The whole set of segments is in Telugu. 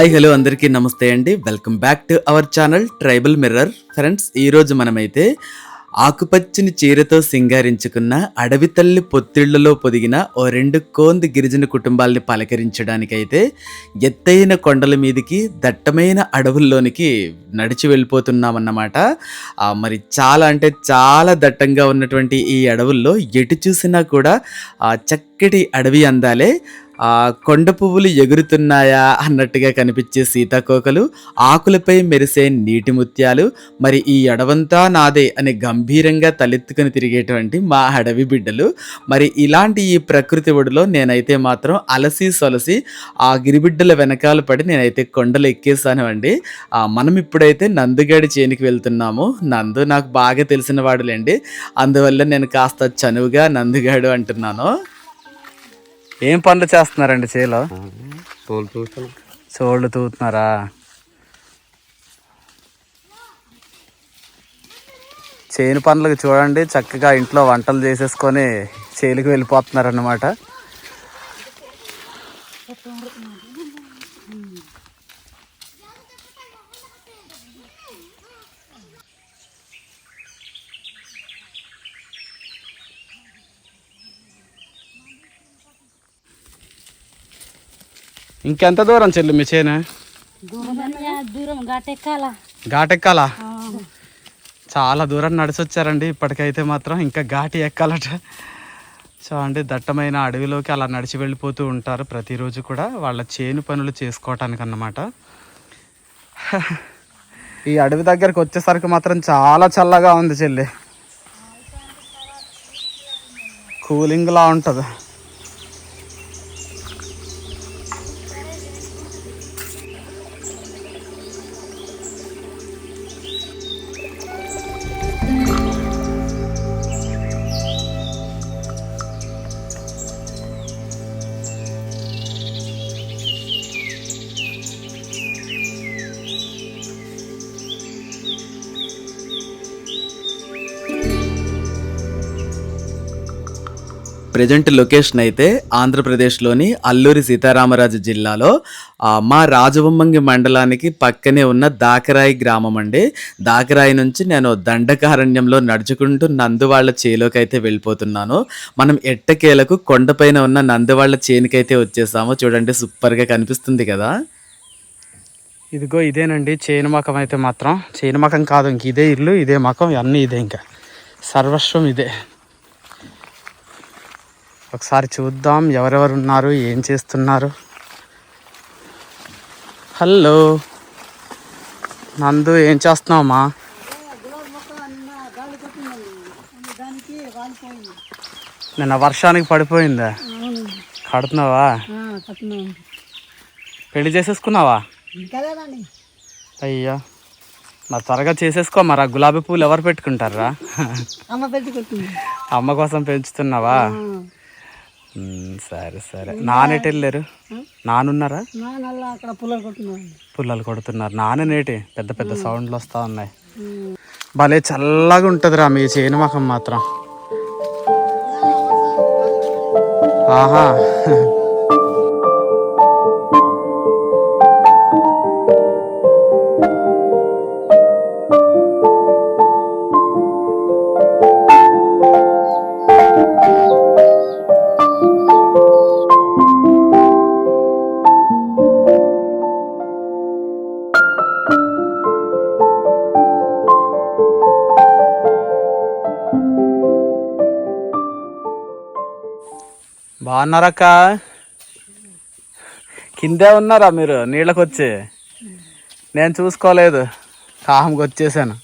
హాయ్ హలో అందరికీ నమస్తే అండి. Welcome back to our channel Tribal Mirror friends ఈరోజు మనమైతే ఆకుపచ్చని చీరతో సింగారించుకున్న అడవి తల్లి పొత్తిళ్ళలో పొదిగిన ఓ రెండు కోంది గిరిజన కుటుంబాల్ని పలకరించడానికైతే ఎత్తైన కొండల మీదికి దట్టమైన అడవుల్లోనికి నడిచి వెళ్ళిపోతున్నామన్నమాట. మరి చాలా అంటే చాలా దట్టంగా ఉన్నటువంటి ఈ అడవుల్లో ఎటు చూసినా కూడా చక్క చక్కటి అడవి అందాలే. ఆ కొండ పువ్వులు ఎగురుతున్నాయా అన్నట్టుగా కనిపించే సీతాకోకలు ఆకులపై మెరిసే నీటి ముత్యాలు మరి ఈ అడవంతా నాదే అనే గంభీరంగా తలెత్తుకుని తిరిగేటువంటి మా అడవి బిడ్డలు. మరి ఇలాంటి ఈ ప్రకృతి ఒడిలో నేనైతే మాత్రం అలసి సొలసి ఆ గిరిబిడ్డల వెనకాల పడి నేనైతే కొండలు ఎక్కేసాను అండి. మనం ఇప్పుడైతే నందుగాడి చేనికి వెళ్తున్నాము. నందు నాకు బాగా తెలిసిన వాడులేండి. అందువల్ల నేను కాస్త చనువుగా నందుగాడు అంటున్నాను. ఏం పనులు చేస్తున్నారండి చేలో? చోళ్ళు తూతున్నారా చేను పనులకు చూడండి చక్కగా ఇంట్లో వంటలు చేసేసుకొని చేలుకి వెళ్ళిపోతున్నారన్నమాట. ఇంకెంత దూరం చెల్లి మీ చేను? ఘాటెక్కాలా. చాలా దూరం నడిచి వచ్చారండి ఇప్పటికైతే మాత్రం ఇంకా ఘాటి ఎక్కాలట. సో అంటే దట్టమైన అడవిలోకి అలా నడిచి వెళ్ళిపోతూ ఉంటారు ప్రతిరోజు కూడా వాళ్ళ చేను పనులు చేసుకోవటానికి అన్నమాట ఈ అడవి దగ్గరకు వచ్చేసరికి మాత్రం చాలా చల్లగా ఉంది చెల్లి. కూలింగ్లా ఉంటుంది. ప్రజెంట్ లొకేషన్ అయితే ఆంధ్రప్రదేశ్లోని అల్లూరి సీతారామరాజు జిల్లాలో మా రాజవొమ్మంగి మండలానికి పక్కనే ఉన్న దాకరాయి గ్రామం అండి. దాకరాయి నుంచి నేను దండకారణ్యంలో నడుచుకుంటూ నందువాళ్ళ చేలోకి అయితే వెళ్ళిపోతున్నాను. మనం ఎట్టకేలకు కొండపైన ఉన్న నందువాళ్ళ చేనుకైతే వచ్చేసాము. చూడండి సూపర్గా కనిపిస్తుంది కదా. ఇదిగో ఇదేనండి చేనుమకం అయితే మాత్రం. చేనుమకం కాదు ఇంక ఇదే ఇల్లు ఇదే మకం అన్నీ ఇదే ఇంకా. సర్వస్వం ఇదే. ఒకసారి చూద్దాం ఎవరెవరు ఉన్నారు ఏం చేస్తున్నారు. హలో. నందు ఏం చేస్తున్నావమ్మా నిన్న వర్షానికి పడిపోయిందా? కడుతున్నావా? పెళ్ళి చేసేసుకున్నావా? అయ్యా. మరి త్వరగా చేసేసుకో మరి ఆ గులాబీ పూలు ఎవరు పెట్టుకుంటారా? అమ్మ కోసం పెంచుతున్నావా? సరే సరే. నానెటు వెళ్ళారు? నానున్నారా? అక్కడ పుల్లలు కొడుతున్నారు. నాన్న నేటి పెద్ద పెద్ద సౌండ్లు వస్తూ ఉన్నాయి. భలే చల్లగా ఉంటుందిరా మీ చేను మకం మాత్రం. ఆహా. బాగున్నారక్క కిందే ఉన్నారా మీరు? నీళ్ళకి వచ్చి నేను చూసుకోలేదు. కాహంకి వచ్చేసాను.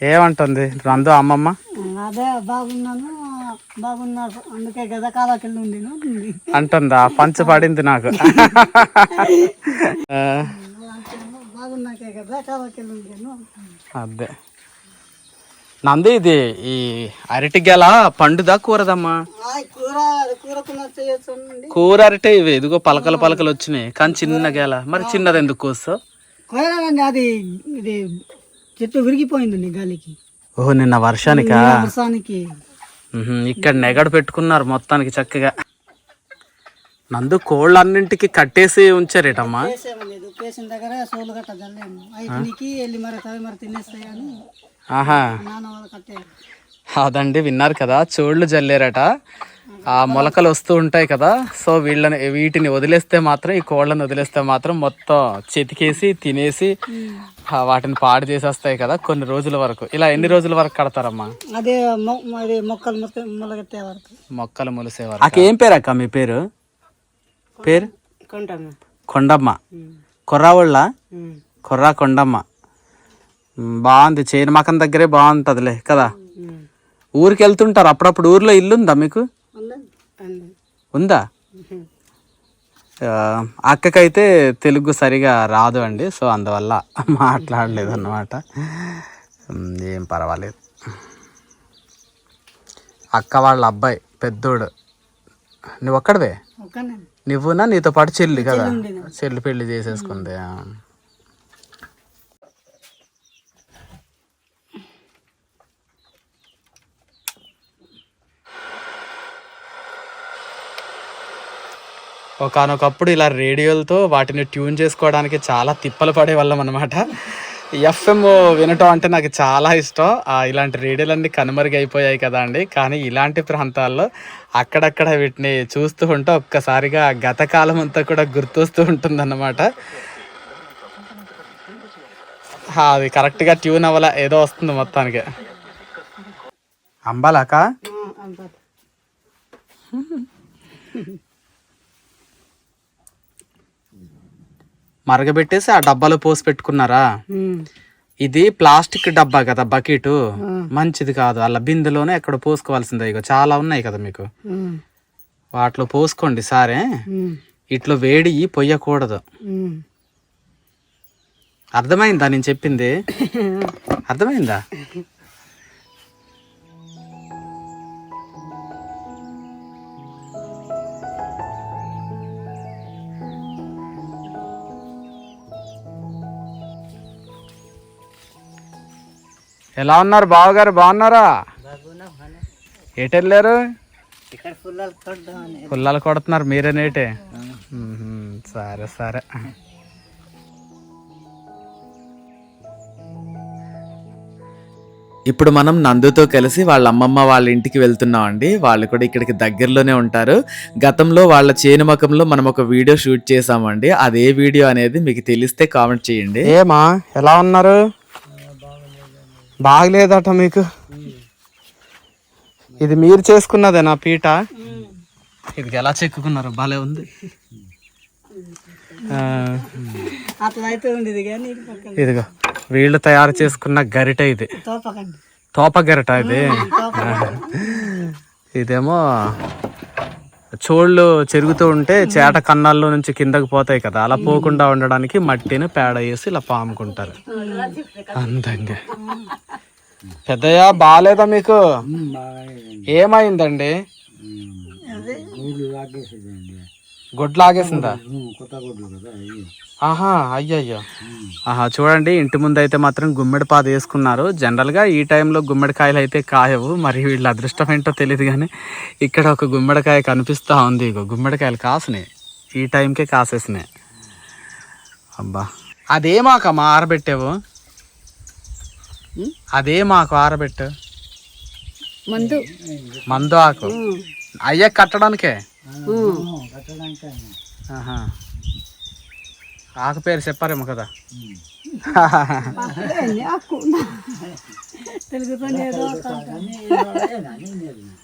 ఏమంటుంది రందు అమ్మమ్మ? అదే బాగున్నాను. బాగున్నారు. అందుకే కదా కావాకెళ్ళి ఉండిను అంటుందా? పంచ పడింది నాకు. బాగున్నాకే కదా అదే. నంది ఇది ఈ అరటి గెల పండుదా కూరదమ్మా? కూర అరటే ఇవి ఇదిగో పలకలు పలకలు వచ్చినాయి. కానీ చిన్న గెల. మరి చిన్నది ఎందుకు కోస్తావు కోయలేదండి అది ఇది చెట్టు విరిగిపోయిందండి గాలికి. ఓహో నిన్న వర్షానికా. ఇక్కడ నెగడ పెట్టుకున్నారు మొత్తానికి చక్కగా. నందు కోళ్ళన్నింటికి కట్టేసి ఉంచారేటమ్మా? లేదు దగ్గర సోలు గట్ట జల్లేము అయిపోయికి వెళ్ళి మరి తవి మరి తినేస్తాయి అని ఆహా. నాన్న వాళ్ళు కట్టారు. అదండి విన్నారు కదా చోళ్ళు జల్లేరట. ఆ మొలకలు వస్తూ ఉంటాయి కదా సో వీళ్ళని వీటిని వదిలేస్తే మాత్రం ఈ కోళ్ళని వదిలేస్తే మాత్రం మొత్తం చెతికేసి తినేసి ఆ, వాటిని పాడు చేసేస్తాయి కదా కొన్ని రోజుల వరకు. ఇలా ఎన్ని రోజుల వరకు కడతారమ్మా? అదే మొక్కలు మొలగెట్టే వరకు. మొక్కలు మొలిసేవారు అక్క ఏం పేరు అక్క మీ పేరు? పేరు? కొండమ్మ. కొర్రావుళ్ళ? కొర్రా కొండమ్మ. బాగుంది. చేను మకం దగ్గరే బాగుంటుందిలే కదా? ఊరికి వెళ్తుంటారు అప్పుడప్పుడు ఊర్లో ఇల్లు ఉందా. మీకు ఉందా అక్కకైతే తెలుగు సరిగా రాదు అండి సో అందువల్ల మాట్లాడలేదు అన్నమాట ఏం పర్వాలేదు. అక్క వాళ్ళ అబ్బాయి పెద్దోడు. నువ్వు ఒక్కడవే? నువ్వునా? నీతో పాటు చెల్లి కదా. చెల్లి పెళ్ళి చేసేసుకుంది. ఒకనొకప్పుడు ఇలా రేడియోలతో వాటిని ట్యూన్ చేసుకోవడానికి చాలా తిప్పలు పడే వాళ్ళం అనమాట ఎఫ్ఎం వినటం అంటే నాకు చాలా ఇష్టం. ఇలాంటి రేడియోలన్నీ కనుమరుగైపోయాయి కదా అండి. కానీ ఇలాంటి ప్రాంతాల్లో అక్కడక్కడ వీటిని చూస్తూ ఉంటే ఒక్కసారిగా గత కాలం అంతా కూడా గుర్తొస్తూ ఉంటుందన్నమాట. అది కరెక్ట్గా ట్యూన్ అవ్వాల? ఏదో వస్తుంది మొత్తానికి. అంబాలాకా మరగబెట్టేసి ఆ డబ్బాలో పోసి పెట్టుకున్నారా? ఇది ప్లాస్టిక్ డబ్బా కదా బకెట్. మంచిది కాదు అలా బిందెలోనే ఎక్కడ పోసుకోవాల్సిందే. ఇగో చాలా ఉన్నాయి కదా మీకు. వాటిలో పోసుకోండి సారే. ఇట్లో వేడి పొయ్యకూడదు. అర్థమైందా నేను చెప్పింది? అర్థమైందా? ఎలా ఉన్నారు బావగారు? బాగున్నారా? ఎటు వెళ్ళారు? ఇక్కడ పుల్లలు కొడుతున్నారు మీరేనేటే. సరే సరే. ఇప్పుడు మనం నందుతో కలిసి వాళ్ళ అమ్మమ్మ వాళ్ళ ఇంటికి వెళ్తున్నాం అండి. వాళ్ళు కూడా ఇక్కడికి దగ్గరలోనే ఉంటారు. గతంలో వాళ్ళ చేను మకంలో మనం ఒక వీడియో షూట్ చేసామండి అదే వీడియో అనేది మీకు తెలిస్తే కామెంట్ చేయండి. ఏమా? ఎలా ఉన్నారు? బాగలేదట మీకు? ఇది మీరు చేసుకున్నదేనా పీట? ఇది ఎలా చెక్కుకున్నారు భలే ఉంది. ఇదిగో వీళ్ళు తయారు చేసుకున్న గరిట ఇది. తోపకండి. తోప గరిట ఇది. ఇదేమో చోళ్ళు చెరుగుతూ ఉంటే చేట కన్నాల్లో నుంచి కిందకు పోతాయి కదా. అలా పోకుండా ఉండడానికి మట్టిని పేడ వేసి ఇలా పాముకుంటారు. అందంగా. పెద్దయ్య బాగాలేదా మీకు? ఏమైందండి? గొడ్లు ఆగేసిందా ఆహా అయ్యయ్యో. ఆహా చూడండి ఇంటి ముందు అయితే మాత్రం గుమ్మడి పాద వేసుకున్నారు. జనరల్గా ఈ టైంలో గుమ్మడికాయలు అయితే కాయవు. మరి వీళ్ళ అదృష్టం ఏంటో తెలియదు కానీ ఇక్కడ ఒక గుమ్మడికాయ కనిపిస్తూ ఉంది. ఇగో గుమ్మడికాయలు కాసినాయి. ఈ టైంకే కాసేసినాయి. అబ్బా. అదే మాకమ్మా ఆరబెట్టావు? అదే మాకు ఆరబెట్టు? మందు. మందు ఆకు. అయ్యా కట్టడానికే. ఆకు పేరు చెప్పారేమో కదా.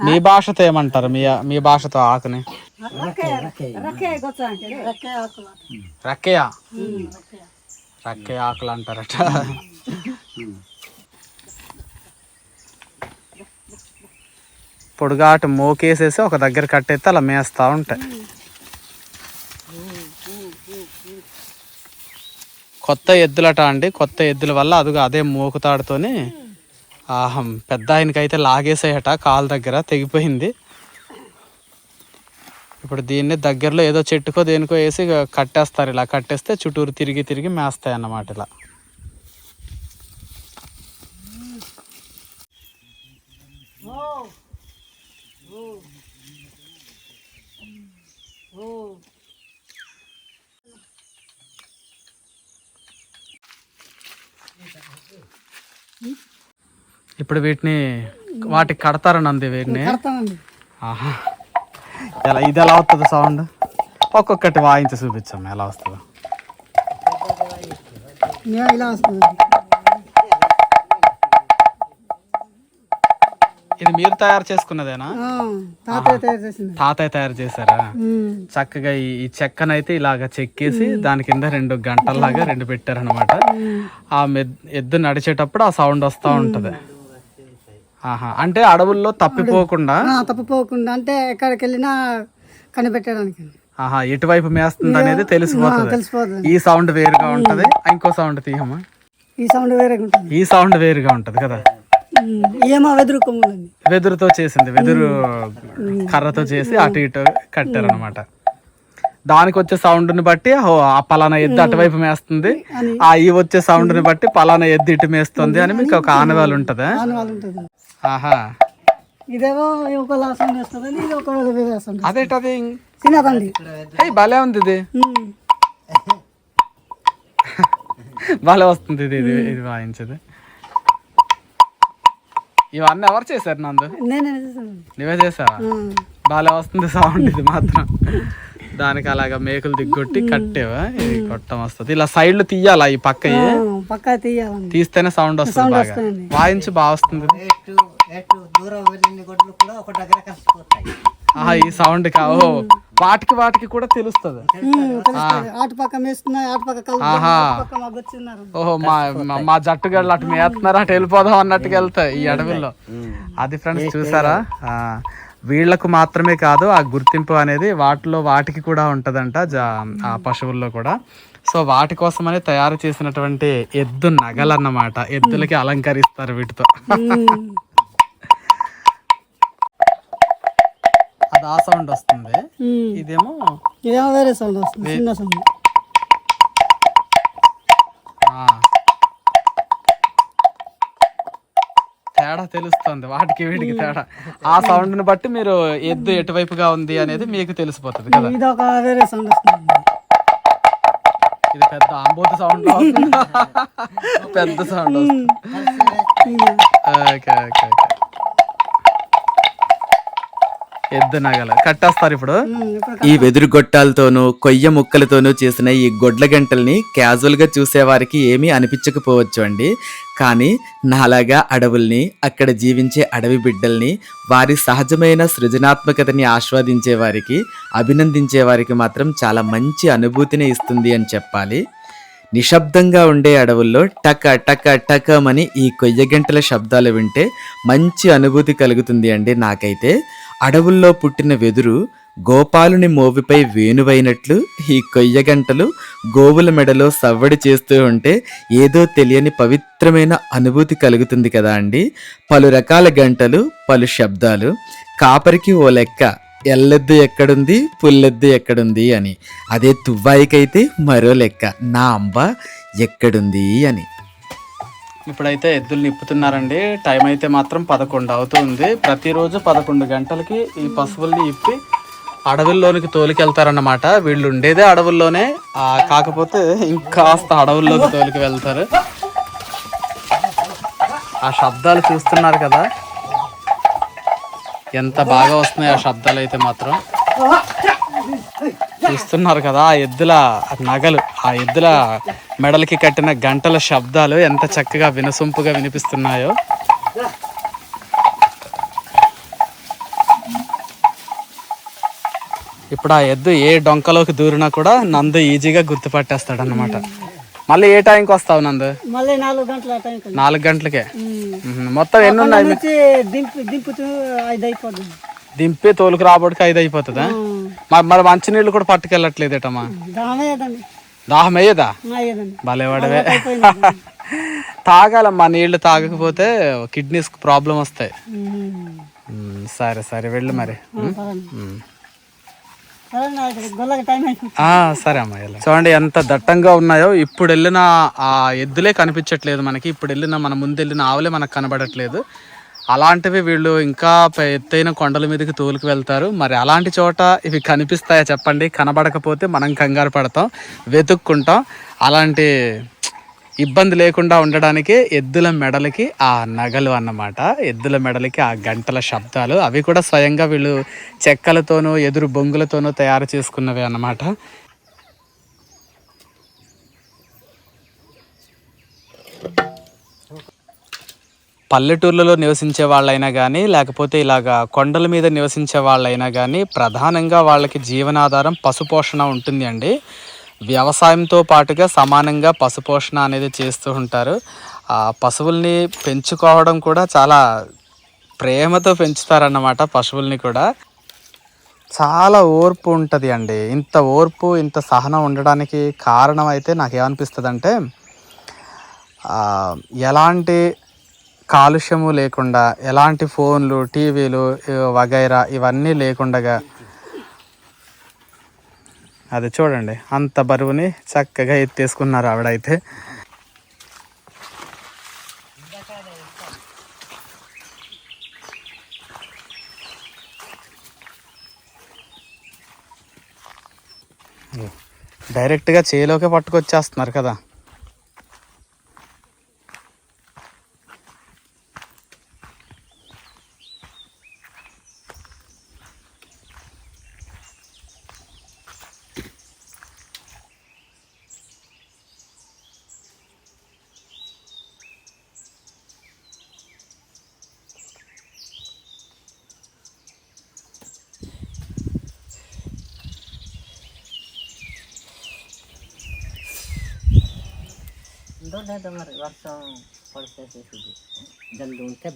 మీ భాషతో ఏమంటారు? మీ మీ భాషతో ఆకుని. రక్కయ్య రక్కయ్య ఆకులు అంటారట. పొడుగాటు మోకేసేసి ఒక దగ్గర కట్టేస్తే అలా మేస్తూ ఉంటాయి. కొత్త ఎద్దులట అండి. కొత్త ఎద్దుల వల్ల అదిగో అదే మోకుతాడుతోని ఆహం పెద్ద ఆయనకైతే లాగేసాయట కాలు దగ్గర తెగిపోయింది. ఇప్పుడు దీన్ని దగ్గరలో ఏదో చెట్టుకో దేనికో వేసి ఇక కట్టేస్తారు. ఇలా కట్టేస్తే చుట్టూరు తిరిగి తిరిగి మేస్తాయి అన్నమాట ఇలా. ఇప్పుడు వీటిని వాటికి కడతారని అంది వీటిని. ఆహా. ఎలా ఇది ఎలా వస్తుంది సౌండ్? ఒక్కొక్కటి వాయించి చూపించమ్మా ఎలా వస్తుందో. ఇలా వస్తుంది. ఇది మీరు తయారు చేసుకున్నదేనా? తాతయ్య తయారు చేసింది. తాతయ్య తయారు చేశారా. చక్కగా ఈ చెక్కనైతే ఇలాగ చెక్కేసి దాని కింద రెండు గంటల్లాగా రెండు పెట్టారనమాట ఆ మెద్- ఎద్దు నడిచేటప్పుడు ఆ సౌండ్ వస్తూ ఉంటది. ఆహా. అంటే అడవుల్లో తప్పిపోకుండా తప్పిపోకుండా అంటే ఎక్కడికి వెళ్ళినా కనిపెట్టడానికి. ఆహా ఎటువైపు మేస్తుంది అనేది తెలిసిపోతుంది. ఈ సౌండ్ వేరుగా ఉంటది ఇంకో సౌండ్ తీయమా ఈ సౌండ్ వేరేగా ఉంటుంది. ఈ సౌండ్ వేరుగా ఉంటది కదా. ఏమో వెదురు కొమ్ములండి వెదురుతో చేసింది వెదురు కర్రతో చేసి అటు ఇటు కట్టారనమాట దానికి వచ్చే సౌండ్ని బట్టి ఓ, ఆ పలానా ఎద్దు అటువైపు మేస్తుంది. ఆ ఈ వచ్చే సౌండ్ని బట్టి పలానా ఎద్దు ఇటు మేస్తుంది అని మీకు ఒక ఆనవాళ్ళు ఉంటదా? ఆహా. ఇదేమో ఒకలా సౌండ్ వేస్తుందండి ఇది ఒక వేరే వేస్తుంది అదేటది? చిన్నదండి ఏయ్ భలే ఉంది ఇది. భలే వస్తుంది ఇది ఇది ఇది వాయించదు. ఇవన్నీ ఎవరు చేశారు నందు? నేనే చేశాను. నువ్వే చేసావా బాగా వస్తుంది సౌండ్ ఇది మాత్రం. దానికి అలాగా మేకులు దిగ్గొట్టి కట్టేవా? ఇది కొట్టం వస్తుంది. ఇలా సైడ్లు తీయాలా ఈ పక్క పక్కా తీయాలండి. తీస్తేనే సౌండ్ వస్తుంది బాగా. వాయించి బాగా వస్తుంది. ఆహా ఈ సౌండ్ కా? ఓ వాటికి వాటికి కూడా తెలుస్తుంది. ఓహో మా మా- మా జట్టుగాళ్ళు అటు మేస్తున్నారు అటు వెళ్ళిపోదాం అన్నట్టుగా వెళ్తాయి ఈ అడవుల్లో. అది ఫ్రెండ్స్ చూసారా? ఆ, వీళ్ళకు మాత్రమే కాదు ఆ గుర్తింపు అనేది వాటిలో వాటికి కూడా ఉంటదంట ఆ పశువుల్లో కూడా. సో వాటి కోసమని తయారు చేసినటువంటి ఎద్దు నగలన్నమాట. ఎద్దులకి అలంకరిస్తారు వీటితో ఉమ్. అది ఆ సౌండ్ వస్తుంది. ఇదేమో ఇదేమో వేరే సౌండ్ వస్తుంది చిన్న సౌండ్. తేడా తెలుస్తుంది వాటికి వీటికి తేడా. ఆ సౌండ్ని బట్టి మీరు ఎద్దు ఎటువైపుగా ఉంది అనేది మీకు తెలిసిపోతుంది కదా. ఇది ఒక వేరే సౌండ్ వస్తుంది. ఇది పెద్ద ఆంబోతు సౌండ్ పెద్ద సౌండ్ వస్తుంది. Okay okay okay. ఎద్దు నగల. కట్టేస్తారు ఇప్పుడు. ఈ వెదురు గొట్టాలతోనూ కొయ్య ముక్కలతోనూ చేసిన ఈ గొడ్ల గంటల్ని క్యాజువల్గా చూసేవారికి ఏమీ అనిపించకపోవచ్చు అండి. కానీ నాలాగా అడవుల్ని అక్కడ జీవించే అడవి బిడ్డల్ని వారి సహజమైన సృజనాత్మకతని ఆస్వాదించే వారికి అభినందించే వారికి మాత్రం చాలా మంచి అనుభూతిని ఇస్తుంది అని చెప్పాలి. నిశ్శబ్దంగా ఉండే అడవుల్లో టక టక టకమని ఈ కొయ్య గంటల శబ్దాలు వింటే మంచి అనుభూతి కలుగుతుంది అండి నాకైతే. అడవుల్లో పుట్టిన వెదురు గోపాలుని మోవిపై వేణువైనట్లు ఈ కొయ్య గంటలు గోవుల మెడలో సవ్వడి చేస్తూ ఉంటే ఏదో తెలియని పవిత్రమైన అనుభూతి కలుగుతుంది కదా అండి. పలు రకాల గంటలు పలు శబ్దాలు. కాపరికి ఓ లెక్క ఎల్లెద్దు ఎక్కడుంది పుల్లెద్దు ఎక్కడుంది అని. అదే తువ్వాయికైతే మరో లెక్క నా అంబ ఎక్కడుంది అని. ఇప్పుడైతే ఎద్దులు నిప్పుతున్నారండి. టైం అయితే మాత్రం పదకొండు అవుతుంది. ప్రతిరోజు పదకొండు గంటలకి ఈ పశువుల్ని ఇప్పి అడవుల్లోనికి తోలికెళ్తారన్నమాట. వీళ్ళు ఉండేదే అడవుల్లోనే. కాకపోతే ఇంకాస్త అడవుల్లోకి తోలికి వెళ్తారు. ఆ శబ్దాలు చూస్తున్నారు కదా. ఎంత బాగా వస్తున్నాయి ఆ శబ్దాలు అయితే మాత్రం. చూస్తున్నారు కదా ఆ ఎద్దుల నగలు. ఆ ఎద్దుల మెడలకి కట్టిన గంటల శబ్దాలు ఎంత చక్కగా వినసొంపుగా వినిపిస్తున్నాయో. ఇప్పుడు ఆ ఎద్దు ఏ డొంకలోకి దూరినా కూడా నందు ఈజీగా గుర్తుపట్టేస్తాడు అనమాట మళ్ళీ ఏ టైంకి వస్తావు నందు? మళ్ళీ నాలుగు గంటల గంటలకే. మొత్తం ఎన్ని ఉన్నాయి? దింపు దింపుతూ ఐదు అయిపోతుంది దింపి తోలుకు రాబడికి ఐదు అయిపోతుందా మరి మరి మంచినీళ్ళు కూడా పట్టుకెళ్ళట్లేదేటమ్మా? దామయ్యదండి దాహం అయ్యేదా భలేవాడవే తాగాలమ్మా నీళ్ళు తాగకపోతే కిడ్నీస్ ప్రాబ్లం వస్తాయి. సరే సరే వెళ్ళు మరి. సరే అమ్మా. చూడండి ఎంత దట్టంగా ఉన్నాయో. ఇప్పుడు వెళ్ళిన ఆ ఎద్దులే కనిపించట్లేదు మనకి. ఇప్పుడు వెళ్ళిన మన ముందు వెళ్ళిన ఆవులే మనకు కనబడట్లేదు. అలాంటివి వీళ్ళు ఇంకా ఎత్తైన కొండల మీదకి తోలుకు వెళ్తారు. మరి అలాంటి చోట ఇవి కనిపిస్తాయా చెప్పండి. కనబడకపోతే మనం కంగారు పడతాం వెతుక్కుంటాం. అలాంటి ఇబ్బంది లేకుండా ఉండడానికి ఎద్దుల మెడలకి ఆ నగలు అన్నమాట. ఎద్దుల మెడలకి ఆ గంటల శబ్దాలు. అవి కూడా స్వయంగా వీళ్ళు చెక్కలతోనూ ఎదురు బొంగులతోనూ తయారు చేసుకున్నవి అన్నమాట. పల్లెటూర్లలో నివసించే వాళ్ళైనా కానీ లేకపోతే ఇలాగా కొండల మీద నివసించే వాళ్ళైనా కానీ ప్రధానంగా వాళ్ళకి జీవనాధారం పశుపోషణ ఉంటుంది అండి. వ్యవసాయంతో పాటుగా సమానంగా పశుపోషణ అనేది చేస్తూ ఉంటారు. ఆ పశువుల్ని పెంచుకోవడం కూడా చాలా ప్రేమతో పెంచుతారన్నమాట పశువుల్ని కూడా. చాలా ఓర్పు ఉంటుంది అండి. ఇంత ఓర్పు ఇంత సహనం ఉండడానికి కారణం అయితే నాకు ఏమనిపిస్తుంది అంటే ఎలాంటి కాలుష్యము లేకుండా ఎలాంటి ఫోన్లు టీవీలు వగైరా ఇవన్నీ లేకుండగా అది చూడండి. అంత బరువుని చక్కగా ఎత్తేసుకున్నారు ఆవిడైతే. డైరెక్ట్గా చేలోకే పట్టుకొచ్చేస్తున్నారు కదా. మరి వర్షం ఉంటే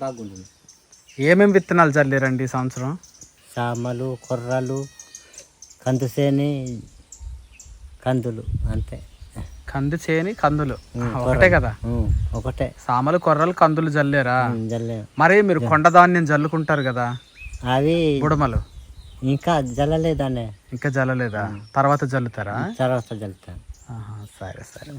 ఏమేమి విత్తనాలు చల్లారండి ఈ సంవత్సరం? సామలు కొర్రలు కందుసేని కందులు అంతే. కంది చేని కందులు. ఒకటే కదా? ఒకటే. సామలు కొర్రలు కందులు జల్లేరా? ఉమ్, జల్లే మరి మీరు కొండ ధాన్యం జల్లుకుంటారు కదా? అవి బుడమలు. ఇంకా జల్లలేదనే. ఇంకా జల్లలేదా? తర్వాత జల్లుతారా? తర్వాత జల్లుతాను. ఆహా, సరే సరే.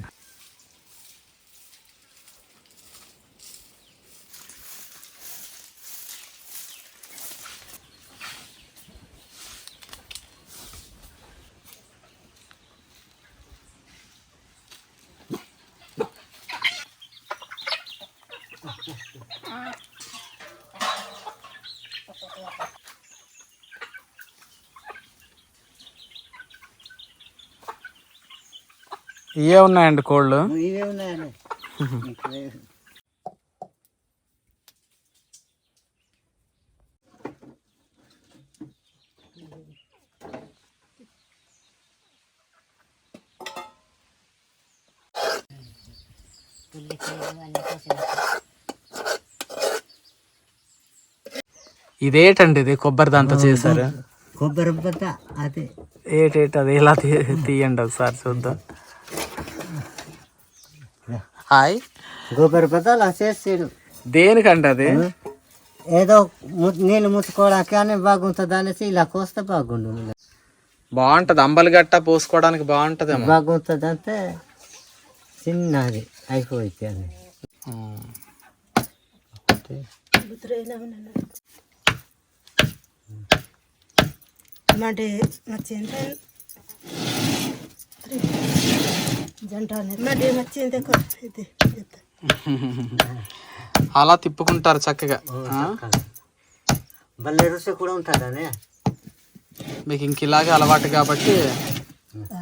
ఇవే ఉన్నాయండి కోళ్ళు. ఇవే ఉన్నాయని ఇదేటండి ఇది కొబ్బరి దాంతో చేశారు? కొబ్బరి అదే. ఏటేటి అది? ఇలా తీ- తీయండి ఒకసారి చూద్దాం. హాయ్. కొబ్బరి బద్ద అలా చేసాడు దేనికండి అది ఏదో నీళ్ళు ముట్టుకోవడానికి అని బాగుంటుంది అనేసి ఇలా కోస్తే బాగుండు. బాగుంటది. అంబలి గట్ట పోసుకోవడానికి బాగుంటదేమో. బాగుంటుంది అంటే చిన్నది అయిపోయింది అని. అంటే అలా తిప్పుకుంటారు చక్కగా? భలే రుచి కూడా ఉంటుందనే మీకు ఇంక ఇలాగే అలవాటు కాబట్టి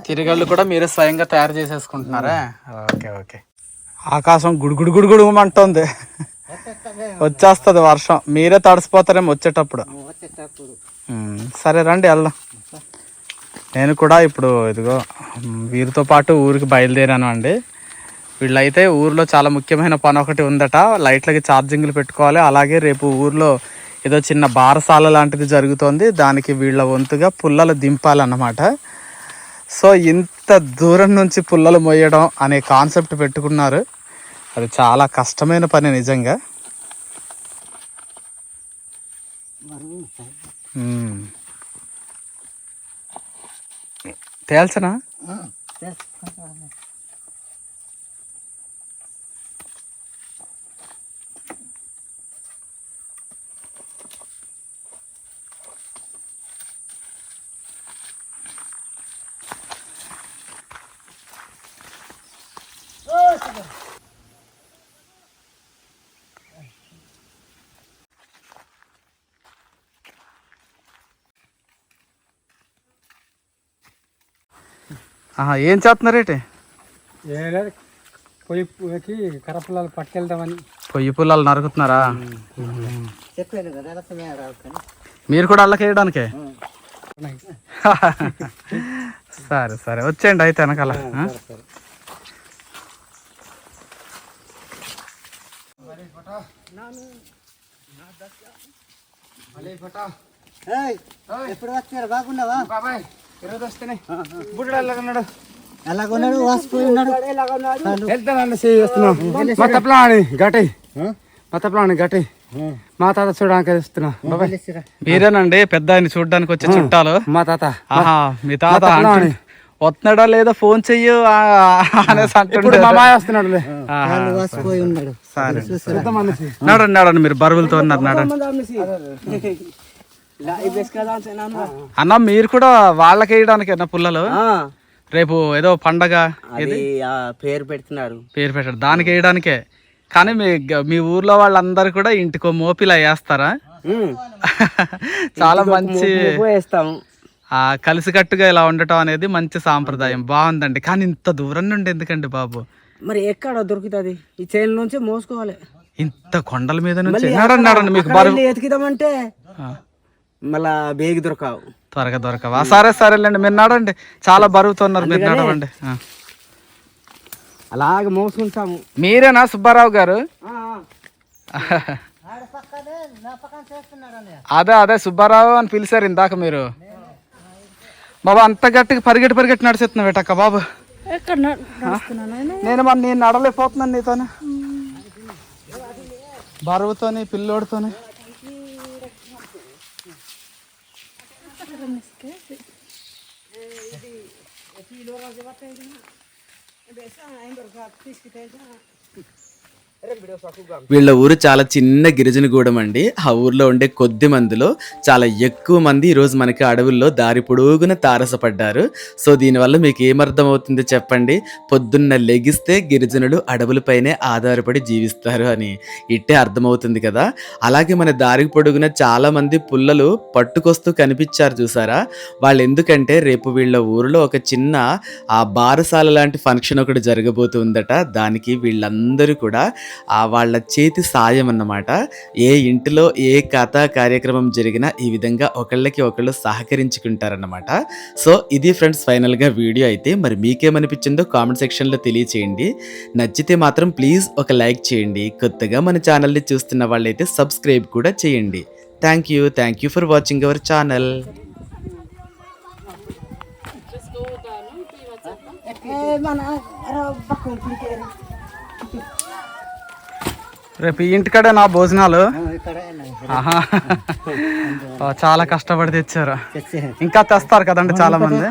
తిరగళ్ళు కూడా మీరే స్వయంగా తయారు చేసేసుకుంటున్నారా? Okay okay. ఆకాశం గుడుగుడు గుడుగుడుమంటుంది వచ్చేస్తుంది వర్షం మీరే తడిసిపోతారేమో వచ్చేటప్పుడు సరే రండి వెళ్దాం. నేను కూడా ఇప్పుడు ఇదిగో వీరితో పాటు ఊరికి బయలుదేరాను అండి. వీళ్ళైతే ఊర్లో చాలా ముఖ్యమైన పని ఒకటి ఉందట లైట్లకి ఛార్జింగ్లు పెట్టుకోవాలి. అలాగే రేపు ఊర్లో ఏదో చిన్న బారసాల లాంటిది జరుగుతోంది. దానికి వీళ్ళ వంతుగా పుల్లలు దింపాలన్నమాట. సో ఇంత దూరం నుంచి పుల్లలు మోయడం అనే కాన్సెప్ట్ పెట్టుకున్నారు. అది చాలా కష్టమైన పని నిజంగా. తేల్చనా? ఆహా, ఏం చేస్తున్నారు ఏంటి? పోయి పోయి కరపులాలు పట్టుకెళ్తామని పొయ్యి పుల్లలు నరుకుతున్నారా? చెప్పాను కదా ఎలా రావు కానీ మీరు కూడా అల్లకేయడానికే సరే సరే వచ్చేయండి అయితే వెనకాల ఎప్పుడు వచ్చారు? బాగున్నావా? వస్తేనే బుడ్డడు ఎలాగన్నాడు ఎలాగున్నాడు చేస్తున్నాం మా తాత చూడడానికి వస్తున్నా. బాబాయ్. మీరేనండి పెద్ద ఆయన చూడడానికి వచ్చే చుట్టాలు. మా తాత. ఆహా మీ తాత వస్తున్నాడా లేదా ఫోన్ చెయ్యు ఆ, అనేసి అంటుండే సరే మనిషి నడండి నడండి మీరు బరువులతో ఉన్నారు నడండి అన్న మీరు కూడా వాళ్ళకి వేయడానికి పుల్లలు? రేపు ఏదో పండగ పేరు పెడుతున్నారు. పేరు పెట్టారు. దానికి వేయడానికే. కానీ మీ మీ ఊర్లో వాళ్ళందరూ కూడా ఇంటికో మోపిలా వేస్తారా? చాలా మంచి వేస్తాము. కలిసికట్టుగా ఇలా ఉండటం అనేది మంచి సాంప్రదాయం. బాగుందండి. కానీ ఇంత దూరం నుండి ఎందుకండి బాబు? మరి ఎక్కడ దొరుకుతుంది? ఈ చైన్ నుంచి మోసుకోవాలి. ఇంత కొండల మీద నుంచి మీకు బరువు? ఎతికిదామంటే మళ్ళా బేగి దొరకవు. త్వరగా దొరకవా. సరే సరేలేండి. మీరు నడండి చాలా బరువుతో ఉన్నారు మీరు నడవండి. ఆ. అలాగ మోసుకుంటాము. మీరేనా సుబ్బారావు గారు? అదే అదే సుబ్బారావు అని పిలిచారు ఇందాక మీరు. బాబా అంత గట్టిగా పరిగెట్టి పరిగెట్టి నడిచేస్తున్నావు ఏటక్క బాబు? నేను? మన నేను నడలేకపోతున్నాను నీతోనే. బరువుతోని పిల్లోడితోని. इसके ఇది ఈ లోగా జవాబు తేజన బేసా ఐందర్ గా తీసి తేజన వీళ్ళ ఊరు చాలా చిన్న గిరిజనగూడెం అండి. ఆ ఊర్లో ఉండే కొద్ది మందిలో చాలా ఎక్కువ మంది ఈరోజు మనకి అడవుల్లో దారి పొడుగున తారసపడ్డారు. సో దీనివల్ల మీకు ఏమర్థం అవుతుంది చెప్పండి. పొద్దున్న లెగిస్తే గిరిజనులు అడవులపైనే ఆధారపడి జీవిస్తారు అని ఇట్టే అర్థమవుతుంది కదా. అలాగే మన దారి పొడుగున చాలా మంది పుల్లలు పట్టుకొస్తూ కనిపించారు చూసారా? వాళ్ళు ఎందుకంటే రేపు వీళ్ళ ఊరిలో ఒక చిన్న ఆ బారసాల లాంటి ఫంక్షన్ ఒకటి జరగబోతుందట దానికి వీళ్ళందరూ కూడా ఆ వాళ్ళ చేతి సాయం అన్నమాట. ఏ ఇంటిలో ఏ కథా కార్యక్రమం జరిగినా ఈ విధంగా ఒకళ్ళకి ఒకళ్ళు సహకరించుకుంటారన్నమాట. సో ఇది ఫ్రెండ్స్ ఫైనల్గా వీడియో అయితే. మరి మీకేమనిపించిందో కామెంట్ సెక్షన్లో తెలియచేయండి. నచ్చితే మాత్రం ప్లీజ్ ఒక లైక్ చేయండి. కొత్తగా మన ఛానల్ని చూస్తున్న వాళ్ళైతే సబ్స్క్రైబ్ కూడా చేయండి. Thank you. Thank you for watching our channel. రేపు ఇంటికాడే నా భోజనాలు. చాలా కష్టపడి తెచ్చారు. తెచ్చే ఇంకా తెస్తారు కదండి చాలా మంది.